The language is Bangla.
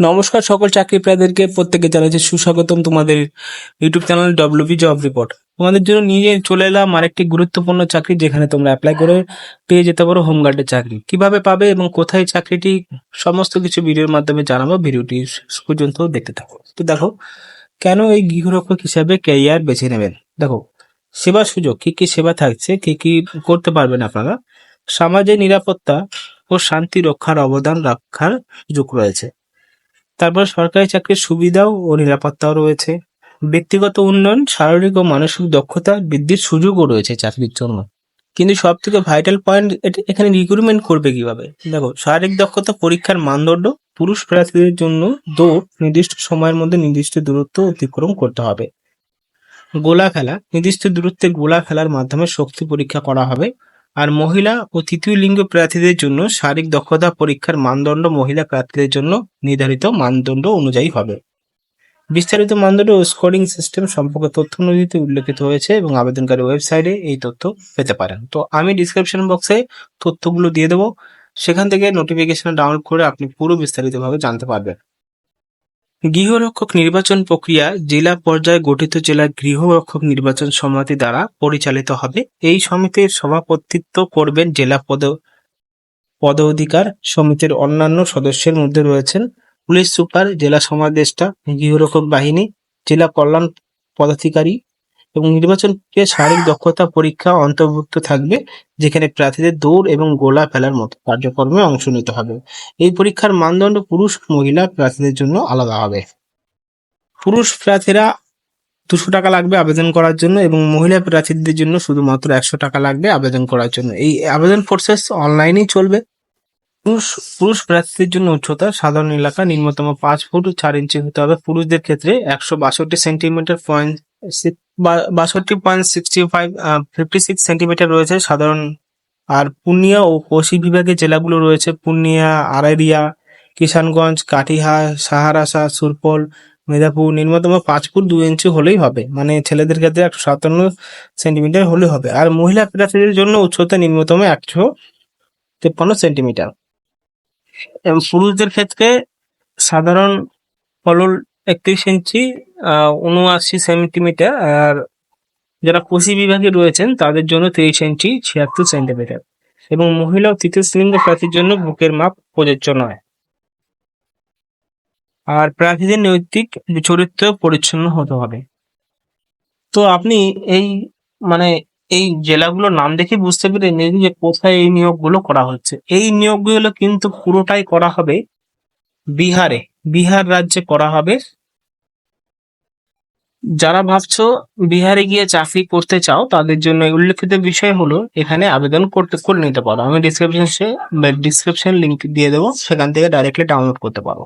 নমস্কার সকল চাকরি প্রার্থীদেরকে প্রত্যেকে জানাচ্ছি সুস্বাগতম তোমাদের YouTube channel WB job report তোমাদের জন্য নিয়ে চলে এলাম আরেকটি গুরুত্বপূর্ণ চাকরি যেখানে তোমরা অ্যাপ্লাই করে পেয়ে যেতে পারো হোমগার্ডের চাকরি। কীভাবে পাবে এবং কোথায় চাকরিটি, সমস্ত কিছু ভিডিওর মাধ্যমে জানাব, ভিডিওটি পর্যন্ত দেখতে থাকো। তো দেখো, কেন এই গৃহরক্ষক হিসাবে ক্যারিয়ার বেছে নেবেন? দেখো সেবা সুযোগ, কি কি সেবা থাকছে, কি কি করতে পারবেন আপনারা? সমাজের নিরাপত্তা ও শান্তি রক্ষার অবদান রাখার সুযোগ রয়েছে। তারপর সরকারি চাকরির সুবিধাও ও নিরাপত্তাও রয়েছে। ব্যক্তিগত উন্নয়ন, শারীরিক ও মানসিক দক্ষতা বৃদ্ধির সুযোগও রয়েছে চাকরির জন্য। কিন্তু সব থেকে ভাইটাল পয়েন্ট এখানে রিক্রুটমেন্ট করবে কীভাবে? দেখো, শারীরিক দক্ষতা পরীক্ষার মানদণ্ড, পুরুষ প্রার্থীদের জন্য দৌড় নির্দিষ্ট সময়ের মধ্যে নির্দিষ্ট দূরত্ব অতিক্রম করতে হবে। গোলা খেলা, নির্দিষ্ট দূরত্বে গোলা খেলার মাধ্যমে শক্তি পরীক্ষা করা হবে। আর মহিলা ও তৃতীয় লিঙ্গ প্রার্থীদের জন্য শারীরিক দক্ষতা পরীক্ষার মানদণ্ড মহিলা প্রার্থীদের জন্য নির্ধারিত মানদণ্ড অনুযায়ী হবে। বিস্তারিত মানদণ্ড ও স্কোরিং সিস্টেম সম্পর্কে তথ্য নথিতে উল্লেখিত হয়েছে এবং আবেদনকারী ওয়েবসাইটে এই তথ্য পেতে পারেন। তো আমি ডিসক্রিপশন বক্সে তথ্যগুলো দিয়ে দেবো। সেখান থেকে নোটিফিকেশন ডাউনলোড করে আপনি পুরো বিস্তারিতভাবে জানতে পারবেন। গৃহরক্ষক নির্বাচন প্রক্রিয়া জেলা পর্যায়ে গঠিত জেলা গৃহরক্ষক নির্বাচন সমিতি দ্বারা পরিচালিত হবে। এই সমিতির সভাপতিত্ব করবেন জেলা পদ পদাধিকার সমিতির অন্যান্য সদস্যের মধ্যে রয়েছেন পুলিশ সুপার, জেলা সমাদেষ্টা, গৃহরক্ষক বাহিনী, জেলা কল্যাণ পদাধিকারী এবং নির্বাচন শারীরিক দক্ষতা পরীক্ষা অন্তর্ভুক্ত থাকবে, যেখানে প্রার্থীদের দৌড় এবং গোলা ফেলার মতো কার্যক্রমে অংশ নিতে হবে। এই পরীক্ষার মানদণ্ড পুরুষ মহিলা প্রার্থীদের জন্য আলাদা হবে। পুরুষ প্রার্থীরা দুশো টাকা লাগবে আবেদন করার জন্য এবং মহিলা প্রার্থীদের জন্য শুধুমাত্র একশো টাকা লাগবে আবেদন করার জন্য। এই আবেদন প্রসেস অনলাইনেই চলবে। পুরুষ পুরুষ প্রার্থীদের জন্য উচ্চতা, সাধারণ এলাকা, নিম্নতম পাঁচ ফুট চার ইঞ্চি হতে হবে। পুরুষদের ক্ষেত্রে একশো বাষট্টি সেন্টিমিটার পয়েন্ট বাষট্টি point sixty five fifty six centimetre রয়েছে সাধারণ। আর পূর্ণিয়া ও কোশি বিভাগের জেলাগুলো রয়েছে পূর্ণিয়া আরারিয়া কিষানগঞ্জ, কাটিহার, সাহারাসা, সুরপল মেদিনীপুর নিম্নতম পাঁচ ফুট দুই ইঞ্চি হলেই হবে। মানে ছেলেদের ক্ষেত্রে একশো সাতান্ন সেন্টিমিটার হলে হবে। আর মহিলা প্রার্থীদের জন্য উচ্চতা নিম্নতম একশো তেপ্পান্ন সেন্টিমিটার এবং পুরুষদের ক্ষেত্রে সাধারণ হল একত্রিশ ইঞ্চি উনআশি সেন্টিমিটার, আর যারা কোশি বিভাগে রয়েছেন, তাদের জন্য তেইশ ইঞ্চি, ছিয়াত্তর সেন্টিমিটার। এবং মহিলা ও তৃতীয় শ্রেণির প্রার্থীর জন্য বুকের মাপ প্রযোজ্য নয়। আর প্রার্থীদের নৈতিক চরিত্র পরিচ্ছন্ন হতে হবে। তো আপনি এই মানে এই জেলাগুলোর নাম দেখে বুঝতে পেরেন যে কোথায় এই নিয়োগগুলো করা হচ্ছে। এই নিয়োগগুলো কিন্তু পুরোটাই করা হবে বিহারে। বিহার রাজ্যে করা হবে যারা ভাবছ বিহারে গিয়ে চাকরি করতে চাও, তাদের জন্য উল্লেখিত বিষয় হলো, এখানে আবেদন করতে, করে নিতে পারো। আমি ডিসক্রিপশন ডিসক্রিপশন লিঙ্ক দিয়ে দেবো, সেখান থেকে ডাইরেক্টলি ডাউনলোড করতে পারো।